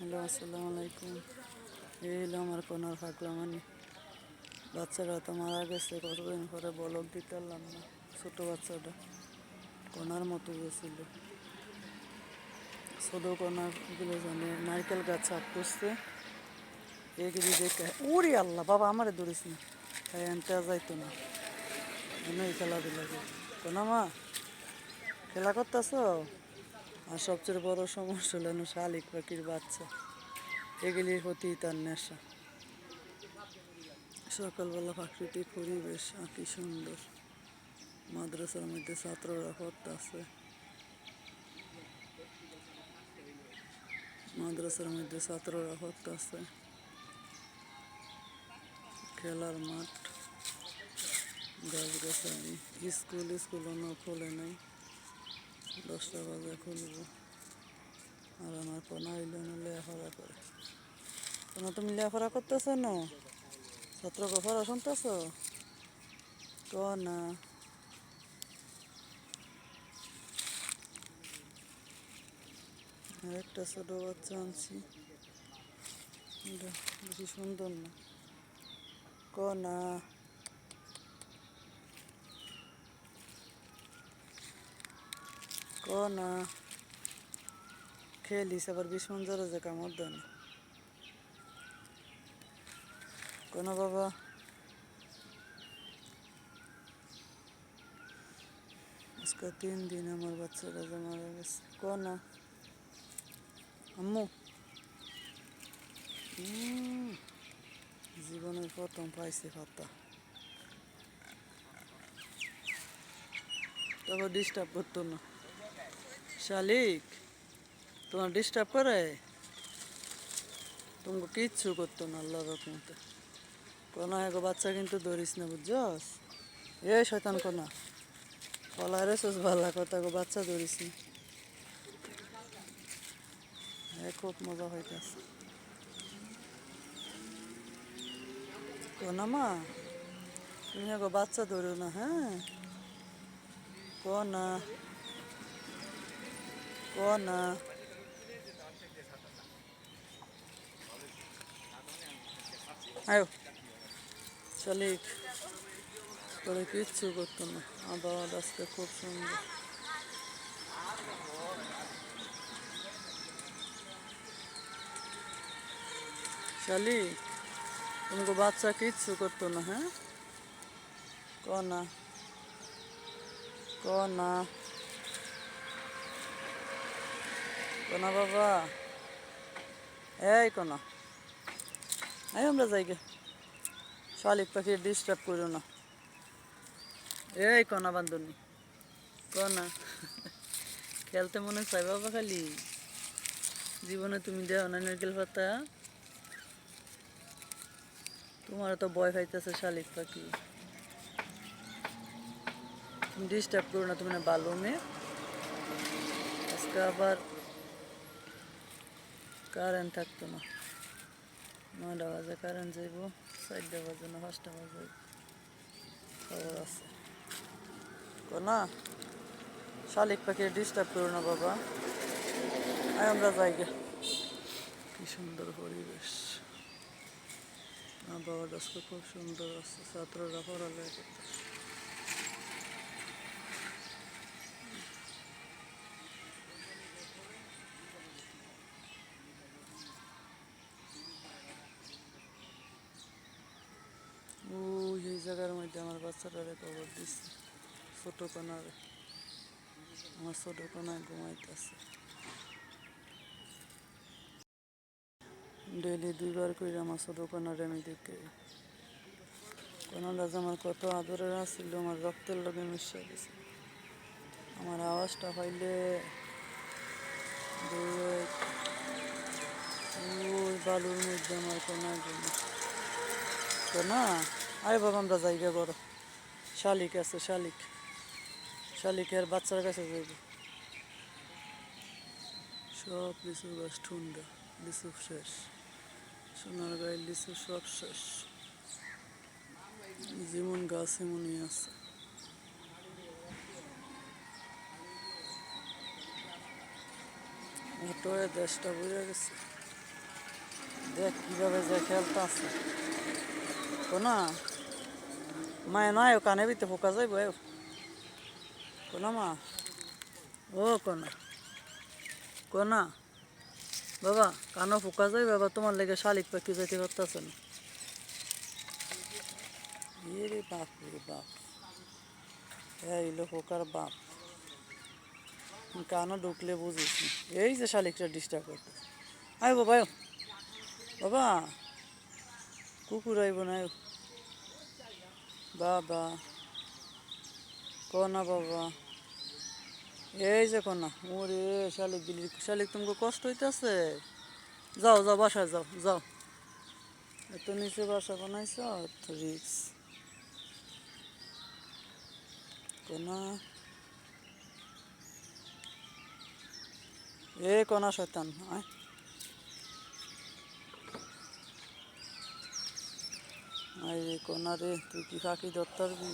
Hello, আসসালামু আলাইকুম। এই হলো আমার কোনার ফাঁকলামানি বাচ্চারা তো মারা গেছে, কতদিন পরে বলক দিতে পারলাম না, ছোটো বাচ্চাটা। কোনার মতো গেছিল। ছোটো কোনাগুলো জানে, নারকেল গাছ চাপ করছে এগুলি দেখে ওরে আল্লাহ, বাবা আমারে ধরিস না। তাই আনতে যাইতো না। এমনি খেলাধুলা কোনা মা, খেলা করতেছ? আর সবচেয়ে বড় সমস্যা হলো শালিক পাখির বাচ্চা। এগুলির প্রতি তার নেশা। সকালবেলা প্রাকৃতিক পরিবেশ আর কি সুন্দর। মাদ্রাসার মধ্যে ছাত্ররা পড়তেছে। মাদ্রাসার মধ্যে ছাত্ররা পড়তেছে। খেলার মাঠ। গাছ গাছালি। স্কুল অন্য খোলে নাই। দশটা বাজে খুলবো আর আমার কোনো আইলো না, লেখাপড়া করে। কোনো তুমি লেখাপড়া করতেছ না? ছাত্রকে পড়া শুনতেছ? ক না। আর একটা ছোট বাচ্চা আনছি। বেশি সুন্দর না। ক না। ক না খেলিস, আবার মন জোরে যে কামড় দেন। কোন বাবা? আজকে তিন দিন আমার বাচ্চারা যে মারা গেছে। ক না আম্মু জীবনের প্রথম পাইছে পাতা। তবে ডিস্টার্ব করতো না। শালিক, তোমার ডিস্টার্ব করে? তোমাকে কিচ্ছু করতো না আল্লাহ রকমতে কোনো এক বাচ্চা কিন্তু ধরিস না, বুঝছস? এ শয়তান কোনা। কলা রেছিস ভালো কথা গো, বাচ্চা ধরিস না। খুব মজা হইতেছে। কোনা মা, তুমি এক বাচ্চা ধরো না হ্যাঁ? কোনা। কোনা আয়ো শালিক করে কিচ্ছু করতো না আবহাওয়া আজকে খুব সুন্দর শালিক তোমাকে বাচ্চা কিচ্ছু করতো না হ্যাঁ কনা কনা কনা বাবা। এই কনা। এই আমরা যাই গে। শালিক পাখি ডিস্টার্ব করো না। এই কনা বান্ধবী কনা। খেলতে মনে চাই বাবা খালি। জীবনে তুমি দেও না নারকেল পাতা। তোমার তো ভয় খাইতেছে শালিক পাখি। তুমি ডিস্টার্ব করো না, তুমি ভালো মেয়ে। আজকে আবার কারেন্ট থাকতো না। নয়টা বাজে, কারেন্ট যাইব, চারটা বাজে না পাঁচটা বাজে, খবর আছে। না, শালিক পাখি ডিস্টার্ব করো না বাবা। আমরা যাই গে কি সুন্দর পরিবেশ। আবহাওয়াটা আজকে খুব সুন্দর আছে, ছাত্ররা পড়ালেখা করতে ওই এই জায়গার মধ্যে আমার বাচ্চাটারে খবর দিচ্ছে ছোটো কোনারে আমার ছোটো কোনায় ঘুমাইতেছে। ডেলি দুইবার করে আমার ছোটো কোনারে আমি দেখে কোনাটা যে আমার কত আদরের আসছিল আমার রক্তের লগে মিশে গেছে। আমার আওয়াজটা হইলে বালুর মধ্যে আমার কোনা ঘুমে তো না আরে বাবা, আমরা জায়গা বড়। শালিক আছে, শালিক। শালিকের বাচ্চার কাছে যাইব। সব লিচু গাছ ঠুন্ডা লিচু শেষ। সোনার গায়ে লিচু সব শেষ। যেমন গাছ এমনই আছে। অটোয় দেশটা বুঝে গেছে। দেখ কীভাবে যে খেলতে আছে কোনা মায়ে নয় কানে ভিতরে ফোকা যাইব কোনা মা ও কোনা কোনা বাবা কানো ফোকা যাই বাবা তোমার লেগে শালিক পাখি যাইতে পারতেছে না রে বাপ রে বাপ এই হইল ফোকার বাপ কানো ঢুকলে বুঝিস এই যে শালিকটা ডিস্টার্ব করতে আয় বাবা বাবা কুকুর আইব না। বাবা কনা বাবা। এই যে কনা ওরে শালিক দিলি, শালিক তোমাকে কষ্ট হইতেছে। যাও যাও, বাসায় যাও যাও। এত নিচে বাসা বানাইছ রিক্স কনা এ কনা শয়তান, আয়। আয় কোনারে তুই কি ফাঁকি ধরতে পারবি